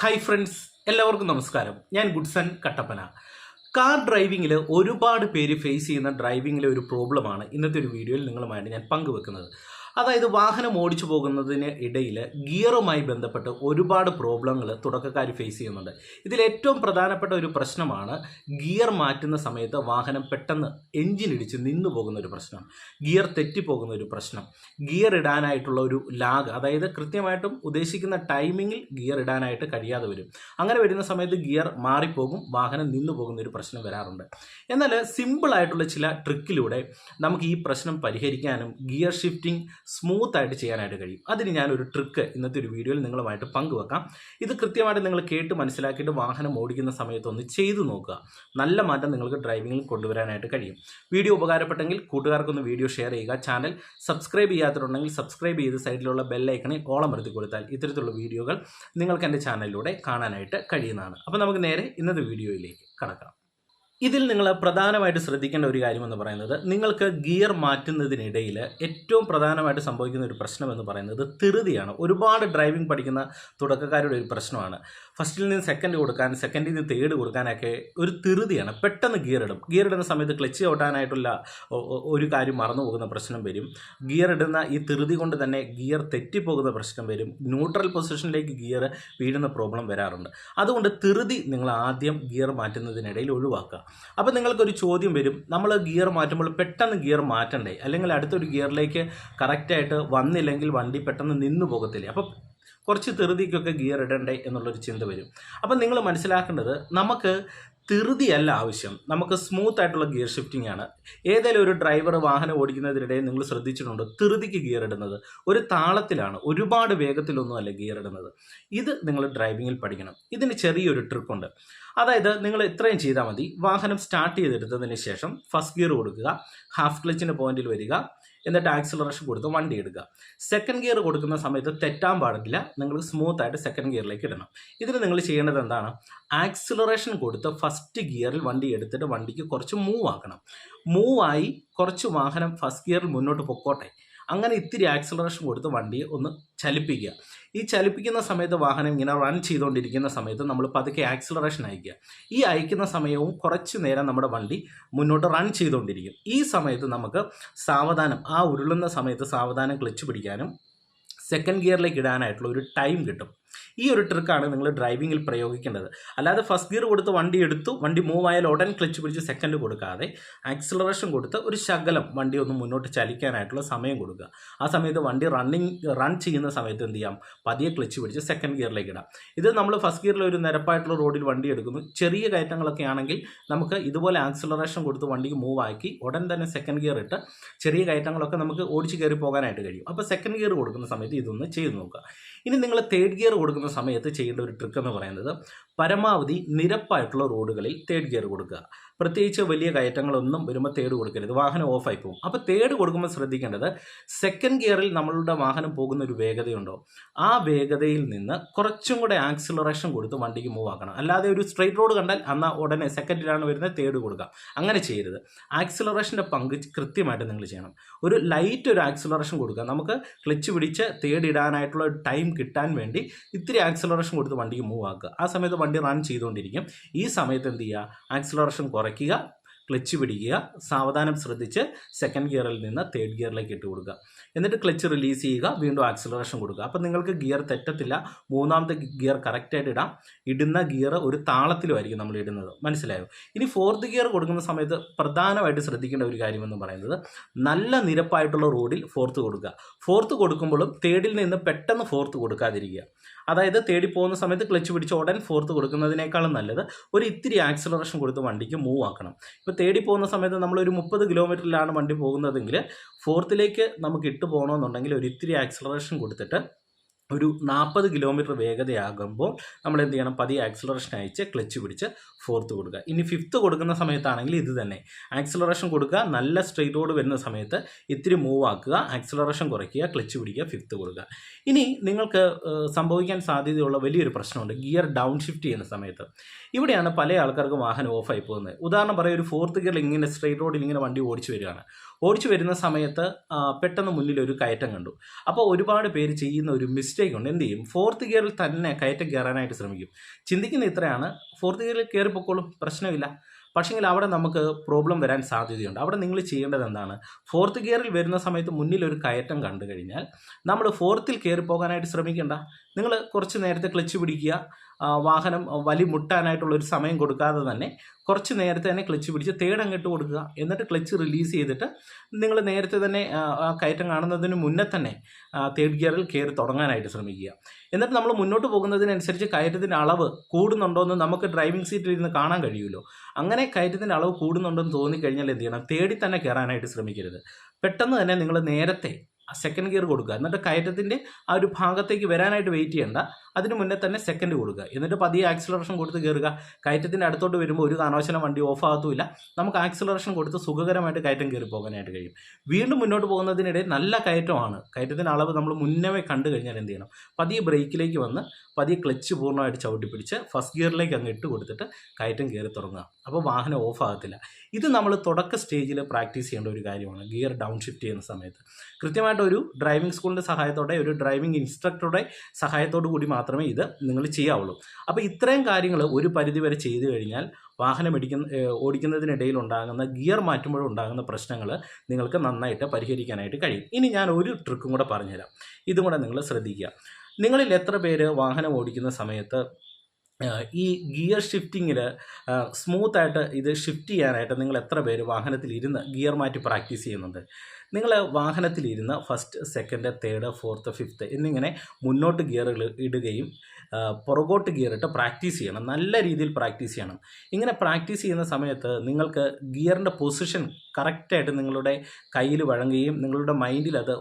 Hi friends എല്ലാവർക്കും നമസ്കാരം. ഞാൻ ഗുഡ്സൺ കട്ടപ്പന. കാർ ഡ്രൈവിങ്ങിൽ ഒരുപാട് പേര് ഫേസ് ചെയ്യുന്ന ഡ്രൈവിങ്ങിലെ ഒരു പ്രോബ്ലമാണ് ഇന്നത്തെ ഒരു വീഡിയോയിൽ നിങ്ങളുമായിട്ട് ഞാൻ പങ്കുവെക്കുന്നത്. അതായത് വാഹനം ഓടിച്ചു പോകുന്നതിന് ഇടയിൽ ഗിയറുമായി ബന്ധപ്പെട്ട് ഒരുപാട് പ്രോബ്ലങ്ങൾ തുടക്കക്കാർ ഫേസ് ചെയ്യുന്നുണ്ട്. ഇതിൽ ഏറ്റവും പ്രധാനപ്പെട്ട ഒരു പ്രശ്നമാണ് ഗിയർ മാറ്റുന്ന സമയത്ത് വാഹനം പെട്ടെന്ന് എഞ്ചിൻ ഇടിച്ച് നിന്നു പോകുന്ന ഒരു പ്രശ്നം. ഗിയർ തെറ്റിപ്പോകുന്ന ഒരു പ്രശ്നം. ഗിയർ ഇടാനായിട്ടുള്ള ഒരു ലാഗ് അതായത് കൃത്യമായിട്ടും ഉദ്ദേശിക്കുന്ന ടൈമിങ്ങിൽ ഗിയർ ഇടാനായിട്ട് കഴിയാതെ വരും. അങ്ങനെ വരുന്ന സമയത്ത് ഗിയർ മാറിപ്പോകും വാഹനം നിന്നു പോകുന്ന ഒരു പ്രശ്നം വരാറുണ്ട്. എന്നാൽ സിമ്പിളായിട്ടുള്ള ചില ട്രിക്കിലൂടെ നമുക്ക് ഈ പ്രശ്നം പരിഹരിക്കാനും ഗിയർ ഷിഫ്റ്റിംഗ് സ്മൂത്ത് ആയിട്ട് ചെയ്യാനായിട്ട് കഴിയും. അതിന് ഞാനൊരു ട്രിക്ക് ഇന്നത്തെ ഒരു വീഡിയോയിൽ നിങ്ങളുമായിട്ട് പങ്കുവെക്കാം. ഇത് കൃത്യമായിട്ട് നിങ്ങൾ കേട്ട് മനസ്സിലാക്കിയിട്ട് വാഹനം ഓടിക്കുന്ന സമയത്ത് ഒന്ന് ചെയ്തു നോക്കുക. നല്ല മാറ്റം നിങ്ങൾക്ക് ഡ്രൈവിംഗിൽ കൊണ്ടുവരാനായിട്ട് കഴിയും. വീഡിയോ ഉപകാരപ്പെട്ടെങ്കിൽ കൂട്ടുകാർക്കൊന്ന് വീഡിയോ ഷെയർ ചെയ്യുക. ചാനൽ സബ്സ്ക്രൈബ് ചെയ്യാത്തിട്ടുണ്ടെങ്കിൽ സബ്സ്ക്രൈബ് ചെയ്ത് സൈഡിലുള്ള ബെല്ലൈക്കണിൽ ഓളമർത്തി കൊടുത്താൽ ഇത്തരത്തിലുള്ള വീഡിയോകൾ നിങ്ങൾക്ക് എന്റെ ചാനലിലൂടെ കാണാനായിട്ട് കഴിയുന്നതാണ്. അപ്പോൾ നമുക്ക് നേരെ ഇന്നത്തെ വീഡിയോയിലേക്ക് കടക്കാം. ഇതിൽ നിങ്ങൾ പ്രധാനമായിട്ട് ശ്രദ്ധിക്കേണ്ട ഒരു കാര്യമെന്ന് പറയുന്നത് നിങ്ങൾക്ക് ഗിയർ മാറ്റുന്നതിനിടയിൽ ഏറ്റവും പ്രധാനമായിട്ട് സംഭവിക്കുന്ന ഒരു പ്രശ്നം എന്ന് പറയുന്നത് ധൃതിയാണ് ഒരുപാട് ഡ്രൈവിംഗ് പഠിക്കുന്ന തുടക്കക്കാരുടെ ഒരു പ്രശ്നമാണ്. ഫസ്റ്റിൽ നിന്ന് സെക്കൻഡ് കൊടുക്കാൻ സെക്കൻഡിൽ നിന്ന് തേർഡ് കൊടുക്കാനൊക്കെ ഒരു തിരുതിയാണ് പെട്ടെന്ന് ഗിയർ ഇടും. ഗിയർ ഇടുന്ന സമയത്ത് ക്ലച്ച് ഓട്ടാനായിട്ടുള്ള ഒരു കാര്യം മറന്നു പോകുന്ന പ്രശ്നം വരും. ഗിയർ ഇടുന്ന ഈ തിരുതി കൊണ്ട് തന്നെ ഗിയർ തെറ്റിപ്പോകുന്ന പ്രശ്നം വരും. ന്യൂട്രൽ പൊസിഷനിലേക്ക് ഗിയർ വീഴുന്ന പ്രോബ്ലം വരാറുണ്ട്. അതുകൊണ്ട് തിരുതി നിങ്ങൾ ആദ്യം ഗിയർ മാറ്റുന്നതിനിടയിൽ ഒഴിവാക്കുക. അപ്പോൾ നിങ്ങൾക്കൊരു ചോദ്യം വരും. നമ്മൾ ഗിയർ മാറ്റുമ്പോൾ പെട്ടെന്ന് ഗിയർ മാറ്റണ്ടേ? അല്ലെങ്കിൽ അടുത്തൊരു ഗിയറിലേക്ക് കറക്റ്റായിട്ട് വന്നില്ലെങ്കിൽ വണ്ടി പെട്ടെന്ന് നിന്നു പോകത്തില്ലേ? അപ്പോൾ കുറച്ച് ധൃതിക്കൊക്കെ ഗിയർ ഇടണ്ടേ എന്നുള്ളൊരു ചിന്ത വരും. അപ്പം നിങ്ങൾ മനസ്സിലാക്കേണ്ടത് നമുക്ക് ധൃതിയല്ല ആവശ്യം. നമുക്ക് സ്മൂത്ത് ആയിട്ടുള്ള ഗിയർ ഷിഫ്റ്റിംഗ് ആണ്. ഏതെങ്കിലും ഒരു ഡ്രൈവർ വാഹനം ഓടിക്കുന്നതിനിടെ നിങ്ങൾ ശ്രദ്ധിച്ചിട്ടുണ്ടോ ധൃതിക്ക് ഗിയർ ഇടുന്നത്. ഒരു താളത്തിലാണ് ഒരുപാട് വേഗത്തിലൊന്നും അല്ല ഗിയർ ഇടുന്നത്. ഇത് നിങ്ങൾ ഡ്രൈവിങ്ങിൽ പഠിക്കണം. ഇതിന് ചെറിയൊരു ട്രിക്കുണ്ട് അതായത് നിങ്ങൾ ഇത്രയും ചെയ്താൽ മതി. വാഹനം സ്റ്റാർട്ട് ചെയ്തെടുത്തതിന് ശേഷം ഫസ്റ്റ് ഗിയർ കൊടുക്കുക. ഹാഫ് ക്ലച്ചിന്റെ പോയിന്റിൽ വരിക. എന്നിട്ട് ആക്സിലറേഷൻ കൊടുത്ത് വണ്ടി എടുക്കുക. സെക്കൻഡ് ഗിയർ കൊടുക്കുന്ന സമയത്ത് തെറ്റാൻ പാടില്ല. നിങ്ങൾ സ്മൂത്ത് ആയിട്ട് സെക്കൻഡ് ഗിയറിലേക്ക് ഇടണം. ഇതിന് നിങ്ങൾ ചെയ്യേണ്ടത് എന്താണ്? ആക്സിലറേഷൻ കൊടുത്ത് ഫസ്റ്റ് ഗിയറിൽ വണ്ടി എടുത്തിട്ട് വണ്ടിക്ക് കുറച്ച് മൂവ് ആക്കണം. മൂവ് ആയി കുറച്ച് വാഹനം ഫസ്റ്റ് ഗിയറിൽ മുന്നോട്ട് പൊക്കോട്ടെ. അങ്ങനെ ഇത്തിരി ആക്സിലറേഷൻ കൊടുത്ത് വണ്ടിയെ ഒന്ന് ചലിപ്പിക്കുക. ഈ ചലിപ്പിക്കുന്ന സമയത്ത് വാഹനം ഇങ്ങനെ റൺ ചെയ്തുകൊണ്ടിരിക്കുന്ന സമയത്ത് നമ്മൾ പതുക്കെ ആക്സിലറേഷൻ അയക്കുക ഈ അയക്കുന്ന സമയവും കുറച്ച് നേരം നമ്മുടെ വണ്ടി മുന്നോട്ട് റൺ ചെയ്തുകൊണ്ടിരിക്കും ഈ സമയത്ത് നമുക്ക് സാവധാനം ആ ഉരുളുന്ന സമയത്ത് സാവധാനം ക്ലച്ച് പിടിക്കാനും സെക്കൻഡ് ഗിയറിലേക്ക് ഇടാനായിട്ടുള്ള ഒരു ടൈം കിട്ടും. ഈ ഒരു ട്രിക്കാണ് നിങ്ങൾ ഡ്രൈവിങ്ങിൽ പ്രയോഗിക്കേണ്ടത്. അല്ലാതെ ഫസ്റ്റ് ഗിയർ കൊടുത്ത് വണ്ടി എടുത്തു വണ്ടി മൂവ് ആയാൽ ഉടൻ ക്ലച്ച് പിടിച്ച് സെക്കൻഡ് കൊടുക്കാതെ ആക്സിലറേഷൻ കൊടുത്ത് ഒരു ശകലം വണ്ടി ഒന്ന് മുന്നോട്ട് ചലിക്കാനായിട്ടുള്ള സമയം കൊടുക്കുക. ആ സമയത്ത് വണ്ടി റണ്ണിങ് റൺ ചെയ്യുന്ന സമയത്ത് എന്ത് ചെയ്യാം? പതിയെ ക്ലച്ച് പിടിച്ച് സെക്കൻഡ് ഗിയറിലേക്ക് ഇടാം. ഇത് നമ്മൾ ഫസ്റ്റ് ഗിയറിൽ ഒരു നിരപ്പായിട്ടുള്ള റോഡിൽ വണ്ടി എടുക്കുന്നു. ചെറിയ കയറ്റങ്ങളൊക്കെ ആണെങ്കിൽ നമുക്ക് ഇതുപോലെ ആക്സിലറേഷൻ കൊടുത്ത് വണ്ടിക്ക് മൂവ് ആക്കി ഉടൻ തന്നെ സെക്കൻഡ് ഗിയർ ഇട്ട് ചെറിയ കയറ്റങ്ങളൊക്കെ നമുക്ക് ഓടിച്ച് കയറി പോകാനായിട്ട് കഴിയും. അപ്പോൾ സെക്കൻഡ് ഗിയർ കൊടുക്കുന്ന സമയത്ത് ഇതൊന്ന് ചെയ്ത് നോക്കുക. ഇനി നിങ്ങൾ തേർഡ് ഗിയർ കൊടുക്കുന്ന സമയത്ത് ചെയ്യേണ്ട ഒരു ട്രിക്ക് എന്ന് പറയുന്നത് പരമാവധി നിരപ്പായിട്ടുള്ള റോഡുകളിൽ തേർഡ് ഗിയർ കൊടുക്കുക. പ്രത്യേകിച്ച് വലിയ കയറ്റങ്ങളൊന്നും വരുമ്പോൾ തേർഡ് കൊടുക്കരുത്. വാഹനം ഓഫായി പോകും. അപ്പോൾ തേർഡ് കൊടുക്കുമ്പോൾ ശ്രദ്ധിക്കേണ്ടത് സെക്കൻഡ് ഗിയറിൽ നമ്മളുടെ വാഹനം പോകുന്ന ഒരു വേഗതയുണ്ടോ? ആ വേഗതയിൽ നിന്ന് കുറച്ചും കൂടെ ആക്സിലറേഷൻ കൊടുത്ത് വണ്ടിക്ക് മൂവ് ആക്കണം. അല്ലാതെ ഒരു സ്ട്രെയിറ്റ് റോഡ് കണ്ടാൽ എന്നാൽ ഉടനെ സെക്കൻഡിലാണ് വരുന്നത് തേർഡ് കൊടുക്കാം. അങ്ങനെ ചെയ്യരുത്. ആക്സിലറേഷന്റെ പങ്ക് കൃത്യമായിട്ട് നിങ്ങൾ ചെയ്യണം. ഒരു ലൈറ്റ് ഒരു ആക്സിലറേഷൻ കൊടുക്കുക. നമുക്ക് ക്ലച്ച് പിടിച്ച് തേർഡ് ഇടാനായിട്ടുള്ള ടൈം കിട്ടാൻ വേണ്ടി ഇത്തിരി ആക്സിലറേഷൻ കൊടുത്ത് വണ്ടിക്ക് മൂവ് ആക്കുക. ആ സമയത്ത് വണ്ടി റൺ ചെയ്തുകൊണ്ടിരിക്കും. ഈ സമയത്ത് എന്ത് ചെയ്യുക? ആക്സിലറേഷൻ കുറയ്ക്കുക ക്ലച്ച് പിടിക്കുക സാവധാനം ശ്രദ്ധിച്ച് സെക്കൻഡ് ഗിയറിൽ നിന്ന് തേർഡ് ഗിയറിലേക്ക് ഇട്ട് കൊടുക്കുക. എന്നിട്ട് ക്ലച്ച് റിലീസ് ചെയ്യുക വീണ്ടും ആക്സിലറേഷൻ കൊടുക്കുക. അപ്പം നിങ്ങൾക്ക് ഗിയർ തെറ്റത്തില്ല. മൂന്നാമത്തെ ഗിയർ കറക്റ്റായിട്ട് ഇടാം. ഇടുന്ന ഗിയർ ഒരു താളത്തിലുമായിരിക്കും നമ്മൾ ഇടുന്നത്. മനസ്സിലായോ? ഇനി ഫോർത്ത് ഗിയർ കൊടുക്കുന്ന സമയത്ത് പ്രധാനമായിട്ട് ശ്രദ്ധിക്കേണ്ട ഒരു കാര്യമെന്ന് പറയുന്നത് നല്ല നിരപ്പായിട്ടുള്ള റോഡിൽ ഫോർത്ത് കൊടുക്കുക. ഫോർത്ത് കൊടുക്കുമ്പോഴും തേർഡിൽ നിന്ന് പെട്ടെന്ന് ഫോർത്ത് കൊടുക്കാതിരിക്കുക. അതായത് തേടി പോകുന്ന സമയത്ത് ക്ലച്ച് പിടിച്ച് ഉടൻ ഫോർത്ത് കൊടുക്കുന്നതിനേക്കാളും നല്ലത് ഒരു ഇത്തിരി ആക്സിലറേഷൻ കൊടുത്ത് വണ്ടിക്ക് മൂവ് ആക്കണം. ഇപ്പോൾ തേടി പോകുന്ന സമയത്ത് നമ്മൾ ഒരു മുപ്പത് കിലോമീറ്ററിലാണ് വണ്ടി പോകുന്നതെങ്കിൽ ഫോർത്തിലേക്ക് നമുക്ക് ഇട്ട് പോകണമെന്നുണ്ടെങ്കിൽ ഒരു ഇത്തിരി ആക്സിലറേഷൻ കൊടുത്തിട്ട് ഒരു നാൽപ്പത് കിലോമീറ്റർ വേഗതയാകുമ്പോൾ നമ്മൾ എന്ത് ചെയ്യണം പതിയെ ആക്സിലറേഷൻ അയച്ച് ക്ലച്ച് പിടിച്ച് ഫോർത്ത് കൊടുക്കുക. ഇനി ഫിഫ്ത്ത് കൊടുക്കുന്ന സമയത്താണെങ്കിൽ ഇത് തന്നെ. ആക്സിലറേഷൻ കൊടുക്കുക നല്ല സ്ട്രെയിറ്റ് റോഡ് വരുന്ന സമയത്ത് ഇത്തിരി മൂവ് ആക്കുക ആക്സിലറേഷൻ കുറയ്ക്കുക ക്ലച്ച് പിടിക്കുക ഫിഫ്ത്ത് കൊടുക്കുക. ഇനി നിങ്ങൾക്ക് സംഭവിക്കാൻ സാധ്യതയുള്ള വലിയൊരു പ്രശ്നമുണ്ട്. ഗിയർ ഡൗൺ ഷിഫ്റ്റ് ചെയ്യുന്ന സമയത്ത്. ഇവിടെയാണ് പല ആൾക്കാർക്ക് വാഹനം ഓഫായി പോകുന്നത്. ഉദാഹരണം പറയുക ഒരു ഫോർത്ത് ഗിയറിൽ ഇങ്ങനെ സ്ട്രെയിറ്റ് റോഡിൽ ഇങ്ങനെ വണ്ടി ഓടിച്ചു വരികയാണ്. ഓടിച്ചു വരുന്ന സമയത്ത് പെട്ടെന്ന് മുന്നിൽ ഒരു കയറ്റം കണ്ടു. അപ്പോൾ ഒരുപാട് പേര് ചെയ്യുന്ന ഒരു മിസ്റ്റേക്ക് മിസ്റ്റേക്ക് ഉണ്ട്. എന്ത് ചെയ്യും? ഫോർത്ത് ഗിയറിൽ തന്നെ കയറ്റം കയറാനായിട്ട് ശ്രമിക്കും. ചിന്തിക്കുന്ന ഇത്രയാണ്. ഫോർത്ത് ഗിയറിൽ കയറി പൊക്കോളും പ്രശ്നമില്ല. പക്ഷേങ്കിൽ അവിടെ നമുക്ക് പ്രോബ്ലം വരാൻ സാധ്യതയുണ്ട്. അവിടെ നിങ്ങൾ ചെയ്യേണ്ടത് എന്താണ്? ഫോർത്ത് ഗിയറിൽ വരുന്ന സമയത്ത് മുന്നിൽ ഒരു കയറ്റം കണ്ടു കഴിഞ്ഞാൽ നമ്മൾ ഫോർത്തിൽ കയറി പോകാനായിട്ട് ശ്രമിക്കേണ്ട. നിങ്ങൾ കുറച്ച് നേരത്തെ ക്ലച്ച് പിടിക്കുക. വാഹനം വലി മുട്ടാനായിട്ടുള്ള ഒരു സമയം കൊടുക്കാതെ തന്നെ കുറച്ച് നേരത്തെ തന്നെ ക്ലച്ച് പിടിച്ച് തേർഡ് അങ്ങോട്ട് കൊടുക്കുക. എന്നിട്ട് ക്ലച്ച് റിലീസ് ചെയ്തിട്ട് നിങ്ങൾ നേരത്തെ തന്നെ കയറ്റം കാണുന്നതിന് മുന്നേ തന്നെ തേർഡ് ഗിയറിൽ കയറി തുടങ്ങാനായിട്ട് ശ്രമിക്കുക. എന്നിട്ട് നമ്മൾ മുന്നോട്ട് പോകുന്നതിനനുസരിച്ച് കയറ്റത്തിന്റെ അളവ് കൂടുന്നുണ്ടോ എന്ന് നമുക്ക് ഡ്രൈവിംഗ് സീറ്റിൽ ഇരുന്ന് കാണാൻ കഴിയുമല്ലോ. അങ്ങനെ കയറ്റത്തിന്റെ അളവ് കൂടുന്നുണ്ടെന്ന് തോന്നിക്കഴിഞ്ഞാൽ എന്ത് ചെയ്യണം? തേടി തന്നെ കയറാനായിട്ട് ശ്രമിക്കരുത്. പെട്ടെന്ന് തന്നെ നിങ്ങൾ നേരത്തെ സെക്കൻഡ് ഗിയർ കൊടുക്കുക. എന്നിട്ട് കയറ്റത്തിന്റെ ആ ഒരു ഭാഗത്തേക്ക് വരാനായിട്ട് വെയിറ്റ് ചെയ്യേണ്ട. അതിന് മുന്നേ തന്നെ സെക്കൻഡ് കൊടുക്കുക. എന്നിട്ട് പതിയെ ആക്സിലറേഷൻ കൊടുത്ത് കയറുക കയറ്റത്തിന്റെ അടുത്തോട്ട് വരുമ്പോൾ ഒരു കാരണവശാലും വണ്ടി ഓഫ് ആകത്തുമില്ല. നമുക്ക് ആക്സിലറേഷൻ കൊടുത്ത് സുഖകരമായിട്ട് കയറ്റം കയറി പോകാനായിട്ട് കഴിയും. വീണ്ടും മുന്നോട്ട് പോകുന്നതിനിടെ നല്ല കയറ്റമാണ്. കയറ്റത്തിന്റെ അളവ് നമ്മൾ മുന്നമേ കണ്ടു കഴിഞ്ഞാൽ എന്ത് ചെയ്യണം? പതിയെ ബ്രേക്കിലേക്ക് വന്ന് പതിയെ ക്ലച്ച് പൂർണമായിട്ട് ചവിട്ടി പിടിച്ച് ഫസ്റ്റ് ഗിയറിലേക്ക് അങ്ങ് ഇട്ട് കൊടുത്തിട്ട് കയറ്റം കയറി തുടങ്ങുക. അപ്പോൾ വാഹനം ഓഫ് ആകത്തില്ല. ഇത് നമ്മൾ തുടക്ക സ്റ്റേജിൽ പ്രാക്ടീസ് ചെയ്യേണ്ട ഒരു കാര്യമാണ്. ഗിയർ ഡൗൺ ഷിഫ്റ്റ് ചെയ്യുന്ന സമയത്ത്. കൃത്യമായിട്ട് ഒരു ഡ്രൈവിംഗ് സ്കൂളിന്റെ സഹായത്തോടെ ഒരു ഡ്രൈവിംഗ് ഇൻസ്ട്രക്ടറുടെ സഹായത്തോടു കൂടി മാത്രമേ ഇത് നിങ്ങൾ ചെയ്യാവുള്ളൂ. അപ്പോൾ ഇത്രയും കാര്യങ്ങൾ ഒരു പരിധി വരെ ചെയ്തു കഴിഞ്ഞാൽ വാഹനം ഇടിക്കുന്ന ഓടിക്കുന്നതിനിടയിൽ ഉണ്ടാകുന്ന ഗിയർ മാറ്റുമ്പോഴുണ്ടാകുന്ന പ്രശ്നങ്ങൾ നിങ്ങൾക്ക് നന്നായിട്ട് പരിഹരിക്കാനായിട്ട് കഴിയും. ഇനി ഞാൻ ഒരു ട്രിക്കും കൂടെ പറഞ്ഞുതരാം. ഇതും കൂടെ നിങ്ങൾ ശ്രദ്ധിക്കുക. നിങ്ങളിൽ എത്ര പേര് വാഹനം ഓടിക്കുന്ന സമയത്ത് ഈ ഗിയർ ഷിഫ്റ്റിങ്ങിൽ സ്മൂത്തായിട്ട് ഇത് ഷിഫ്റ്റ് ചെയ്യാനായിട്ട് നിങ്ങൾ എത്ര പേര് വാഹനത്തിൽ ഇരുന്ന് ഗിയർ മാറ്റി പ്രാക്ടീസ് ചെയ്യുന്നുണ്ട്? നിങ്ങൾ വാഹനത്തിലിരുന്ന് first second third fourth fifth എന്നിങ്ങനെ മുന്നോട്ട് ഗിയറുകൾ ഇടുകയും പുറകോട്ട് ഗിയറിട്ട് പ്രാക്ടീസ് ചെയ്യണം. നല്ല രീതിയിൽ പ്രാക്ടീസ് ചെയ്യണം. ഇങ്ങനെ പ്രാക്ടീസ് ചെയ്യുന്ന സമയത്ത് നിങ്ങൾക്ക് ഗിയറിന്റെ പൊസിഷൻ കറക്റ്റായിട്ട് നിങ്ങളുടെ കയ്യിൽ വഴങ്ങുകയും നിങ്ങളുടെ മൈൻഡിൽ അത്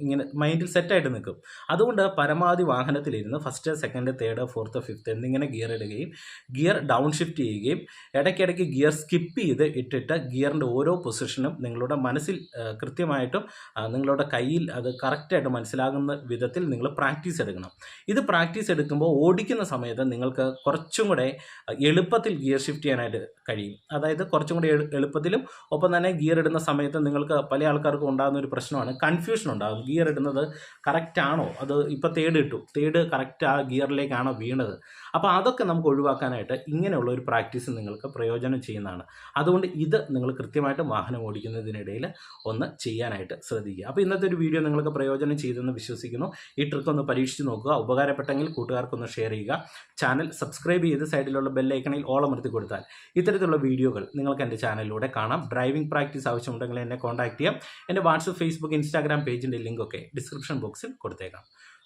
ഇങ്ങനെ മൈൻഡിൽ സെറ്റായിട്ട് നിൽക്കും. അതുകൊണ്ട് പരമാവധി വാഹനത്തിലിരുന്ന് first second third fourth fifth എന്നിങ്ങനെ ഗിയർ ഇടുകയും ഗിയർ ഡൗൺ ഷിഫ്റ്റ് ചെയ്യുകയും ഇടയ്ക്കിടയ്ക്ക് ഗിയർ സ്കിപ്പ് ചെയ്ത് ഇട്ടിട്ട് ഗിയറിന്റെ ഓരോ പൊസിഷനും നിങ്ങളുടെ മനസ്സിൽ കൃത്യമായിട്ടും നിങ്ങളുടെ കയ്യിൽ അത് കറക്റ്റായിട്ട് മനസ്സിലാകുന്ന വിധത്തിൽ നിങ്ങൾ പ്രാക്ടീസ് എടുക്കണം. ഇത് പ്രാക്ടീസ് എടുക്കുമ്പോൾ ഓടിക്കുന്ന സമയത്ത് നിങ്ങൾക്ക് കുറച്ചും കൂടെ എളുപ്പത്തിൽ ഗിയർ ഷിഫ്റ്റ് ചെയ്യാനായിട്ട് കഴിയും. അതായത് കുറച്ചും കൂടെ എളുപ്പത്തിലും ഒപ്പം തന്നെ ഗിയർ ഇടുന്ന സമയത്ത് നിങ്ങൾക്ക് പല ആൾക്കാർക്കും ഉണ്ടാകുന്ന ഒരു പ്രശ്നമാണ്. കൺഫ്യൂഷൻ ഉണ്ടാകും. ഗിയർ ഇടുന്നത് കറക്റ്റ് ആണോ അത് ഇപ്പോൾ തേട് ഇട്ടു. തേട് കറക്റ്റ് ആ ഗിയറിലേക്കാണോ വീണത്. അപ്പോൾ അതൊക്കെ നമുക്ക് ഒഴിവാക്കാനായിട്ട് ഇങ്ങനെയുള്ള ഒരു പ്രാക്ടീസ് നിങ്ങൾക്ക് പ്രയോജനം ചെയ്യുന്നതാണ്. അതുകൊണ്ട് ഇത് നിങ്ങൾ കൃത്യമായിട്ട് വാഹനം ഓടിക്കുന്നതിനിടയിൽ ഒന്ന് ചെയ്യാനായിട്ട് ശ്രദ്ധിക്കുക. അപ്പോൾ ഇന്നത്തെ ഒരു വീഡിയോ നിങ്ങൾക്ക് പ്രയോജനം ചെയ്തെന്ന് വിശ്വസിക്കുന്നു. ഈ ട്രിക്ക് ഒന്ന് പരീക്ഷിച്ച് നോക്കുക. ഉപകാരപ്പെട്ടെങ്കിൽ കൂട്ടുകാർക്കൊന്ന് ഷെയർ ചെയ്യുക. ചാനൽ സബ്സ്ക്രൈബ് ചെയ്ത് സൈഡിലുള്ള ബെല്ലൈക്കണിൽ ഓളമർത്തി കൊടുത്താൽ ഇത്തരത്തിലുള്ള വീഡിയോകൾ നിങ്ങൾക്ക് എന്റെ ചാനലിലൂടെ കാണാം. ഡ്രൈവിംഗ് പ്രാക്ടീസ് ആവശ്യമുണ്ടെങ്കിൽ എന്നെ കോൺടാക്ട് ചെയ്യാം. എന്റെ വാട്സപ്പ് ഫേസ്ബുക്ക് ഇൻസ്റ്റാഗ്രാം പേജിന്റെ ലിങ്കൊക്കെ ഡിസ്ക്രിപ്ഷൻ ബോക്സിൽ കൊടുത്തേക്കാം.